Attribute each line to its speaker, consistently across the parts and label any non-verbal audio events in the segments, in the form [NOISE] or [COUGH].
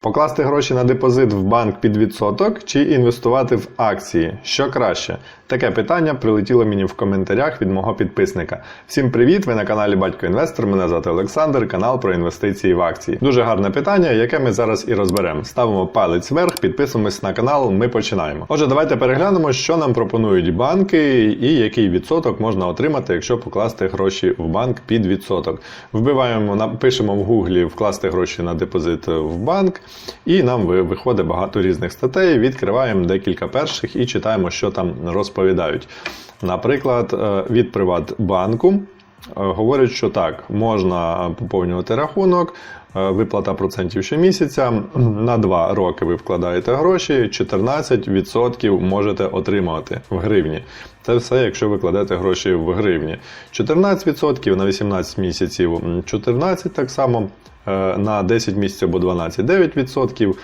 Speaker 1: Покласти гроші на депозит в банк під відсоток чи інвестувати в акції? Що краще? Таке питання прилетіло мені в коментарях від мого підписника. Всім привіт! Ви на каналі Батько Інвестор. Мене звати Олександр, канал про інвестиції в акції. Дуже гарне питання, яке ми зараз і розберемо. Ставимо палець вверх, підписуємось на канал. Ми починаємо. Отже, давайте переглянемо, що нам пропонують банки і який відсоток можна отримати, якщо покласти гроші в банк під відсоток. Вбиваємо, напишемо в гуглі вкласти гроші на депозит в банк. І нам виходить багато різних статей. Відкриваємо декілька перших і читаємо, що там розповідають. Наприклад, е, від Приватбанку е, говорять, що так, можна поповнювати рахунок, е, виплата процентів щомісяця. На 2 роки ви вкладаєте гроші, 14% можете отримувати в гривні. Це все, якщо ви кладете гроші в гривні. 14% на 18 місяців, м, 14 так само на 10 місяців або 12 9%,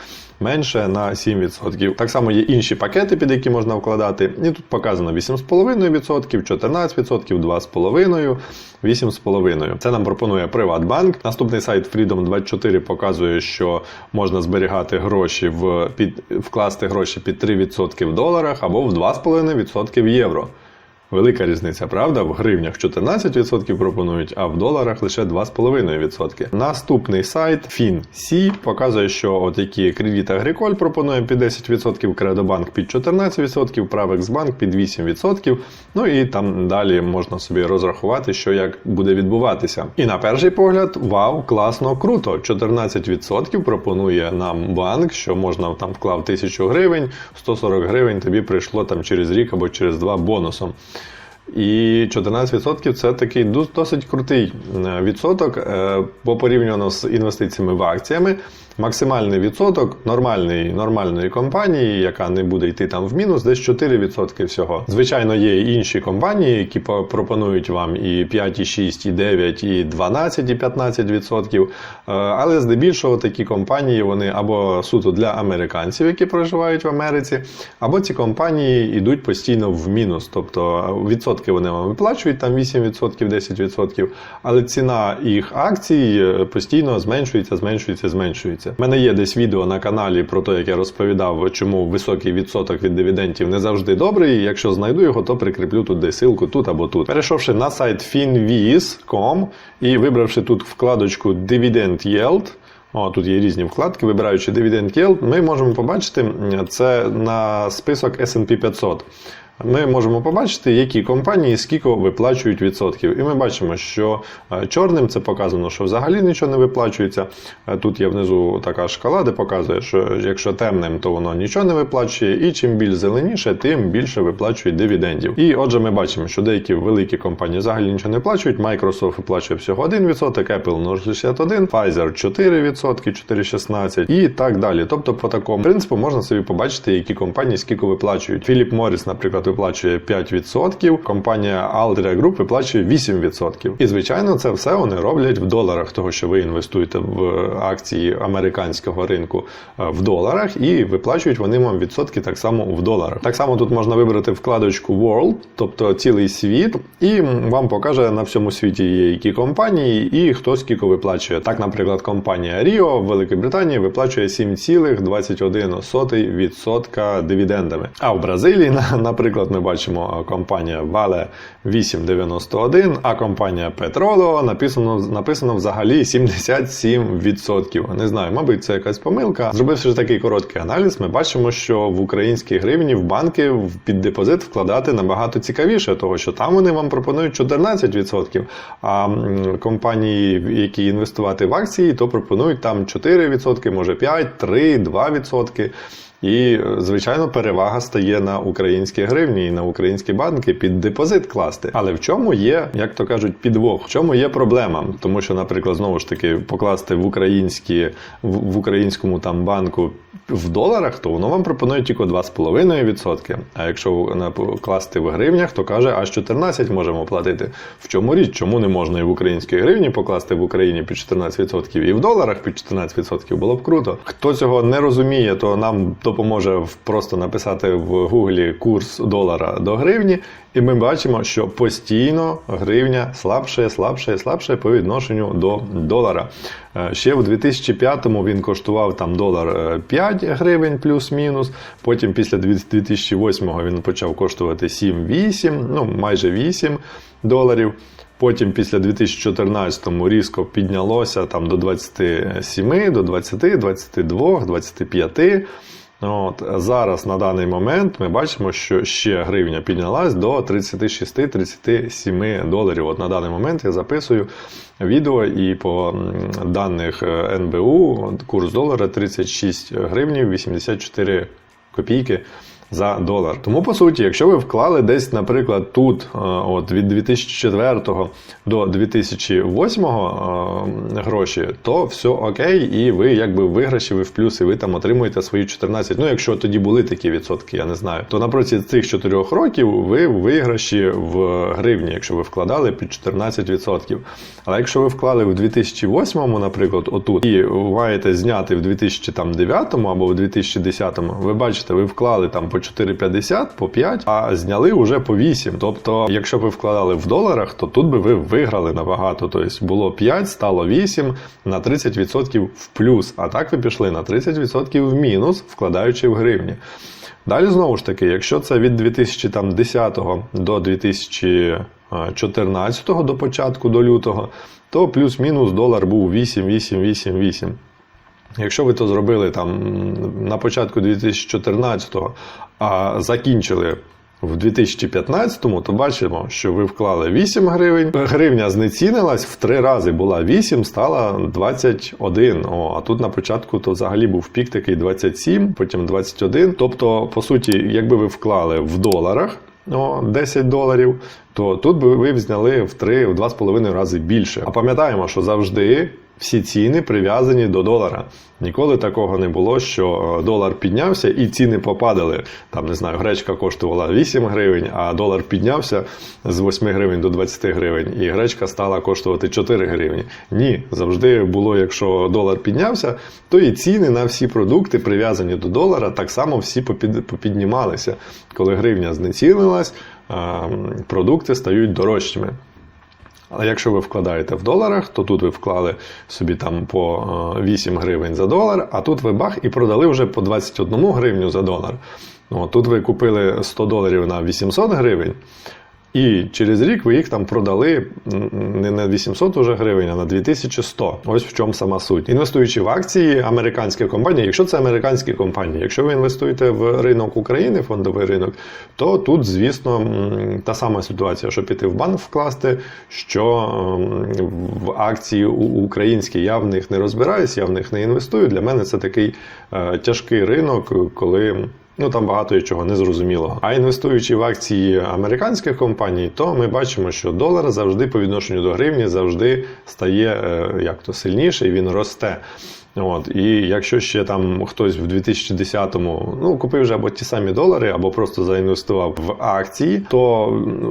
Speaker 1: менше на 7%. Так само є інші пакети, під які можна вкладати. І тут показано 8,5%, 14%, 2,5%, 8,5%. Це нам пропонує Приватбанк. Наступний сайт Freedom24 показує, що можна зберігати гроші в під вкласти гроші під 3% в доларах або в 2,5% в євро. Велика різниця, правда? В гривнях 14% пропонують, а в доларах лише 2,5%. Наступний сайт FinC показує, що от які Кредит Агриколь пропонує під 10%, Кредобанк під 14%, Правексбанк під 8%. Ну і там далі можна собі розрахувати, що як буде відбуватися. І на перший погляд, вау, класно, круто. 14% пропонує нам банк, що можна там вклав 1000 гривень, 140 гривень тобі прийшло там через рік або через два бонусом. І 14% це такий досить крутий е, відсоток, е, бо порівняно з інвестиціями в акціями. Максимальний відсоток нормальної, нормальної компанії, яка не буде йти там в мінус, десь 4% всього. Звичайно, є інші компанії, які по- пропонують вам і 5, і 6, і 9, і 12, і 15%. Е, Але здебільшого такі компанії вони або суто для американців, які проживають в Америці, або ці компанії йдуть постійно в мінус. Тобто е, відсотки вони вам виплачують там 8%, 10%, але ціна їх акцій е, постійно зменшується, зменшується, зменшується. У мене є десь відео на каналі про те, як я розповідав, чому високий відсоток від дивідендів не завжди добрий. Якщо знайду його, то прикріплю тут десь ссылку тут або тут. Перейшовши на сайт finviz.com і вибравши тут вкладочку Dividend Yield, о, тут є різні вкладки, вибираючи Dividend Yield, ми можемо побачити це на список S&P 500. Ми можемо побачити, які компанії скільки виплачують відсотків. І ми бачимо, що е, чорним це показано, що взагалі нічого не виплачується. Е, Тут є внизу така шкала, де показує, що якщо темним, то воно нічого не виплачує, і чим більш зеленіше, тим більше виплачують дивідендів. І отже, ми бачимо, що деякі великі компанії взагалі нічого не плачують. Microsoft виплачує всього 1%, Apple 0,61%, Pfizer 4%, 4,16% і так далі. Тобто, по такому принципу можна собі побачити, які компанії скільки виплачують. Philip Morris, наприклад, виплачує 5%, компанія Aldria Group виплачує 8%. І звичайно, це все вони роблять в доларах, того що ви інвестуєте в акції американського ринку е, в доларах, і виплачують вони вам відсотки так само в доларах. Так само тут можна вибрати вкладочку World, тобто цілий світ, і вам покаже на всьому світі є які компанії і хто скільки виплачує. Так, наприклад, компанія Rio в Великій Британії виплачує 7,21% дивідендами. А в Бразилії, [LAUGHS] на- наприклад, ми бачимо компанія Vale 8,91, а компанія Petrolo написано, написано взагалі 77%. Не знаю, мабуть, це якась помилка. Зробивши ж такий короткий аналіз, ми бачимо, що в українській гривні в банки під депозит вкладати набагато цікавіше, того що там вони вам пропонують 14%, а компанії, які інвестувати в акції, то пропонують там 4%, може 5, 3, 2%. І, звичайно, перевага стає на українські гривні і на українські банки під депозит класти. Але в чому є, як то кажуть, підвох? В чому є проблема? Тому що, наприклад, знову ж таки, покласти в українські в, українському там банку в доларах, то воно вам пропонує тільки 2,5%. А якщо класти в гривнях, то каже, аж 14 можемо платити. В чому річ? Чому не можна і в українській гривні покласти в Україні під 14% і в доларах під 14% було б круто. Хто цього не розуміє, то нам допоможе просто написати в гуглі курс долара до гривні, і ми бачимо, що постійно гривня слабше, слабше, слабше по відношенню до долара. Е, Ще в 2005-му він коштував там долар е, 5 гривень плюс-мінус. Потім після 2008-го він почав коштувати 7-8, ну майже 8 доларів. Потім після 2014-му різко піднялося там до 27, до 20, 22, 25. От, зараз на даний момент ми бачимо, що ще гривня піднялась до 36-37 доларів. От на даний момент я записую відео і по даних е, НБУ курс долара 36 гривнів 84 копійки за долар. Тому по суті, якщо ви вклали десь, наприклад, тут е, от від 2004 до 2008 е, гроші, то все окей, і ви якби виграші, ви в плюс, і ви там отримуєте свої 14. Ну, якщо тоді були такі відсотки, я не знаю. То на протязі цих 4 років ви виграші в гривні, якщо ви вкладали під 14%. Але якщо ви вклали в 2008, наприклад, отут, і маєте зняти в 2009 або в 2010, ви бачите, ви вклали там по 4,50, по 5, а зняли вже по 8. Тобто, якщо ви вкладали в доларах, то тут би ви виграли набагато. Тобто було 5, стало 8 на 30% в плюс. А так ви пішли на 30% в мінус, вкладаючи в гривні. Далі знову ж таки, якщо це від 2010 до 2014 до початку до лютого, то плюс-мінус долар був 8, 8, 8, 8. Якщо ви то зробили там на початку 2014-го, а закінчили в 2015-му, то бачимо, що ви вклали 8 гривень. Гривня знецінилась в три рази була 8, стала 21. О, а тут на початку то взагалі був пік такий 27, потім 21. Тобто, по суті, якби ви вклали в доларах. 10 доларів, то тут би ви зняли в 3 в 2,5 рази більше. А пам'ятаємо, що завжди всі ціни прив'язані до долара. Ніколи такого не було, що е, долар піднявся і ціни попадали. Там не знаю, гречка коштувала 8 гривень, а долар піднявся з 8 гривень до 20 гривень, і гречка стала коштувати 4 гривні. Ні, завжди було, якщо долар піднявся, то і ціни на всі продукти прив'язані до долара так само всі попіднімалися. Коли гривня знецінилась, е, продукти стають дорожчими. Але якщо ви вкладаєте в доларах, то тут ви вклали собі там по е, 8 гривень за долар, а тут ви бах і продали вже по 21 гривню за долар. Ну, тут ви купили 100 доларів на 800 гривень. І через рік ви їх там продали не на 800 уже гривень, а на 2100. Ось в чому сама суть. Інвестуючи в акції американських компаній, якщо це американські компанії, якщо ви інвестуєте в ринок України, фондовий ринок, то тут, звісно, та сама ситуація, що піти в банк вкласти, що в акції українські я в них не розбираюсь, я в них не інвестую. Для мене це такий е, тяжкий ринок, коли. Ну там багато чого незрозумілого. А інвестуючи в акції американських компаній, то ми бачимо, що долар завжди по відношенню до гривні завжди стає е, як то сильніше, і він росте. От, і якщо ще там хтось в 2010-му ну, купив вже або ті самі долари, або просто заінвестував в акції, то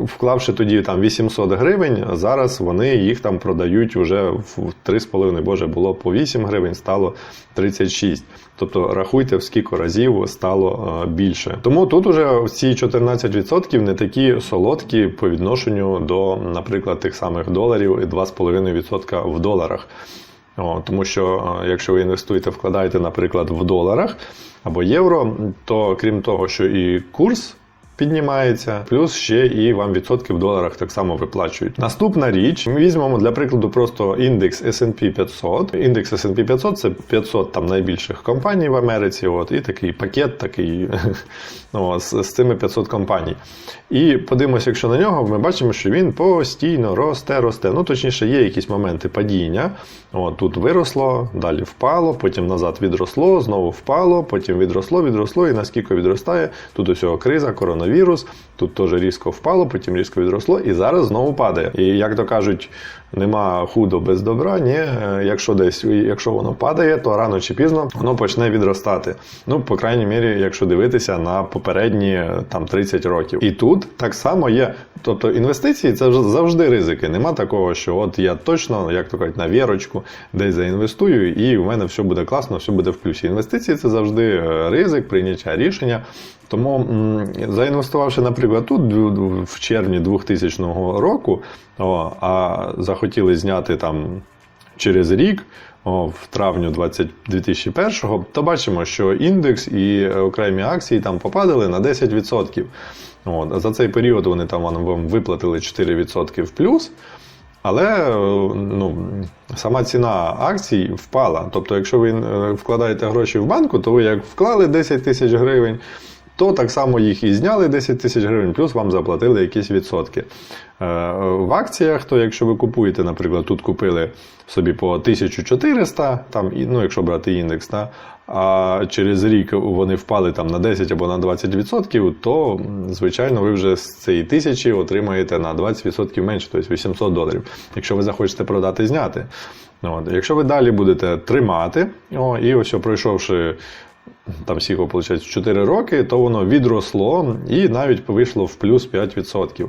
Speaker 1: вклавши тоді там 800 гривень, зараз вони їх там продають вже в 3,5, боже, було по 8 гривень, стало 36. Тобто рахуйте, в скільки разів стало е, більше. Тому тут уже ці 14% не такі солодкі по відношенню до, наприклад, тих самих доларів і 2,5% в доларах. О, тому що е, якщо ви інвестуєте, вкладаєте, наприклад, в доларах або євро, то крім того, що і курс піднімається, плюс ще і вам відсотки в доларах так само виплачують. Наступна річ, ми візьмемо для прикладу просто індекс S&P 500. Індекс S&P 500 це 500 там найбільших компаній в Америці. От і такий пакет, такий [LAUGHS] ну, з, з цими 500 компаній. І подивимося, якщо на нього, ми бачимо, що він постійно росте, росте. Ну, точніше, є якісь моменти падіння. От, тут виросло, далі впало, потім назад відросло, знову впало, потім відросло, відросло, і наскільки відростає, тут усього криза, коронавірус, тут теж різко впало, потім різко відросло, і зараз знову падає. І як то кажуть, нема худо без добра. Ні, Е, якщо десь, якщо воно падає, то рано чи пізно воно почне відростати. Ну, по крайній мірі, якщо дивитися на попередні е, там 30 років. І тут так само є. Тобто інвестиції це завжди ризики. Нема такого, що от я точно, як то кажуть, на вірочку десь заінвестую, і в мене все буде класно, все буде в плюсі. Інвестиції це завжди е, ризик, прийняття рішення. Тому заінвестувавши, наприклад, тут в червні 2000 року, а захотіли зняти там через рік, в травню 20, 2001, то бачимо, що індекс і окремі акції там попадали на 10%. От, за цей період вони там вам виплатили 4% в плюс. Але ну, сама ціна акцій впала. Тобто, якщо ви е, вкладаєте гроші в банку, то ви як вклали 10 тисяч гривень, то так само їх і зняли 10 тисяч гривень, плюс вам заплатили якісь відсотки. Е, В акціях, то якщо ви купуєте, наприклад, тут купили собі по 1400, там, ну, якщо брати індекс, та, а через рік вони впали там на 10 або на 20%, то, звичайно, ви вже з цієї тисячі отримаєте на 20% менше, тобто 800 доларів, якщо ви захочете продати зняти. От. Якщо ви далі будете тримати, о, і ось пройшовши там всіх, виходить, 4 роки, то воно відросло і навіть вийшло в плюс 5%.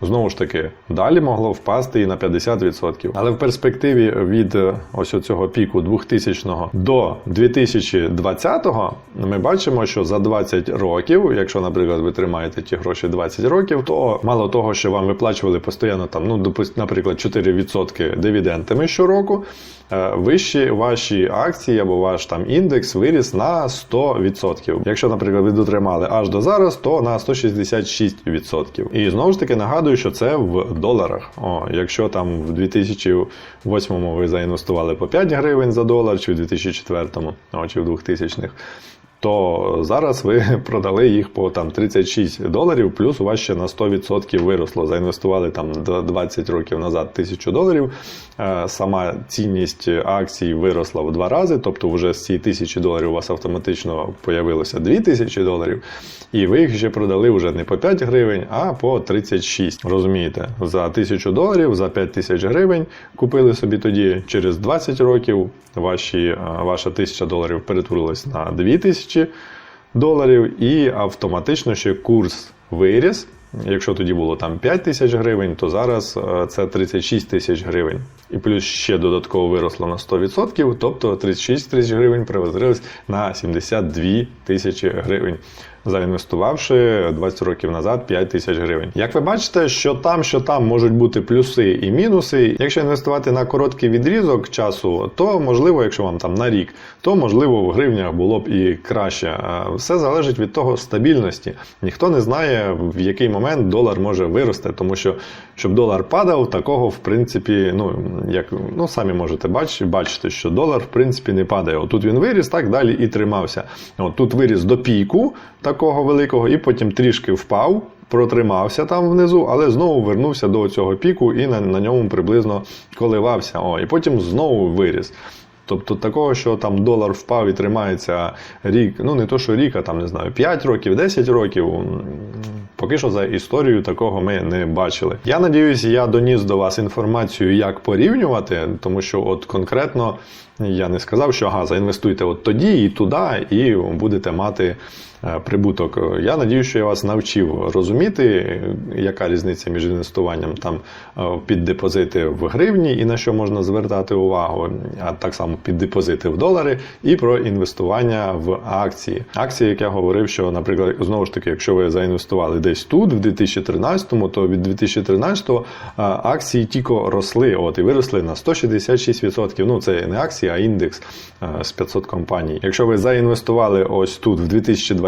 Speaker 1: Знову ж таки, далі могло впасти і на 50%. Але в перспективі від е, ось цього піку 2000 до 2020 ми бачимо, що за 20 років, якщо, наприклад, ви тримаєте ті гроші 20 років, то мало того, що вам виплачували постійно там, ну, наприклад, 4% дивідендами щороку, вищі ваші акції або ваш там індекс виріс на 100%. Якщо, наприклад, ви дотримали аж до зараз, то на 166%. І знову ж таки нагадую, що це в доларах. О, якщо там в 2008 ви заінвестували по 5 гривень за долар, чи в 2004, о, чи в 2000-х, то зараз ви [LAUGHS] продали їх по там 36 доларів, плюс у вас ще на 100% виросло. Заінвестували там 20 років назад 1000 доларів. Е, Сама цінність акцій виросла в два рази, тобто вже з цієї тисячі доларів у вас автоматично появилося 2000 доларів, і ви їх ще продали вже не по 5 гривень, а по 36. Розумієте, за 1000 доларів, за 5000 гривень купили собі тоді через 20 років. Ваші, е, ваша 1000 доларів перетворилась на 2000 доларів, і автоматично ще курс виріс. Якщо тоді було там 5 тисяч гривень, то зараз е, це 36 тисяч гривень. І плюс ще додатково виросло на 100%, тобто 36 тисяч гривень перетворилось на 72 тисячі гривень, заінвестувавши 20 років назад 5 тисяч гривень. Як ви бачите, що там, що там можуть бути плюси і мінуси. Якщо інвестувати на короткий відрізок часу, то можливо, якщо вам там на рік, то можливо в гривнях було б і краще. Все залежить від того стабільності. Ніхто не знає, в який момент долар може вирости, тому що щоб долар падав, такого в принципі, ну як ну самі можете бачити, що долар в принципі не падає. Отут він виріс, так далі і тримався. От тут виріс до піку такого великого, і потім трішки впав. Протримався там внизу, але знову вернувся до цього піку і на, на ньому приблизно коливався. О, і потім знову виріс. Тобто такого, що там долар впав і тримається рік, ну не то, що рік, а там не знаю, 5 років, 10 років. Поки що за історію такого ми не бачили. Я надіюсь, я доніс до вас інформацію, як порівнювати, тому що от конкретно я не сказав, що ага, заінвестуйте от тоді і туди, і будете мати прибуток. Я надіюсь, що я вас навчив розуміти, яка різниця між інвестуванням там е, під депозити в гривні і на що можна звертати увагу, а так само під депозити в долари, і про інвестування в акції. Акції, як я говорив, що, наприклад, знову ж таки, якщо ви заінвестували десь тут, в 2013-му, то від 2013-го акції тільки росли, от і виросли на 166%. Ну, це не акції, а індекс з 500 компаній. Якщо ви заінвестували ось тут в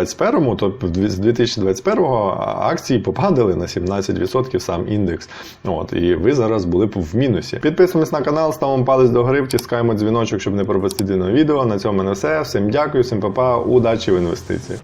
Speaker 1: 2021-му, то з 2021-го акції попадали на 17% сам індекс. От, і ви зараз були б в мінусі. Підписуємось на канал, ставимо палець до гри, втискаємо дзвіночок, щоб не пропустити нове відео. На цьому не все. Всім дякую, всім па-па, удачі в інвестиціях.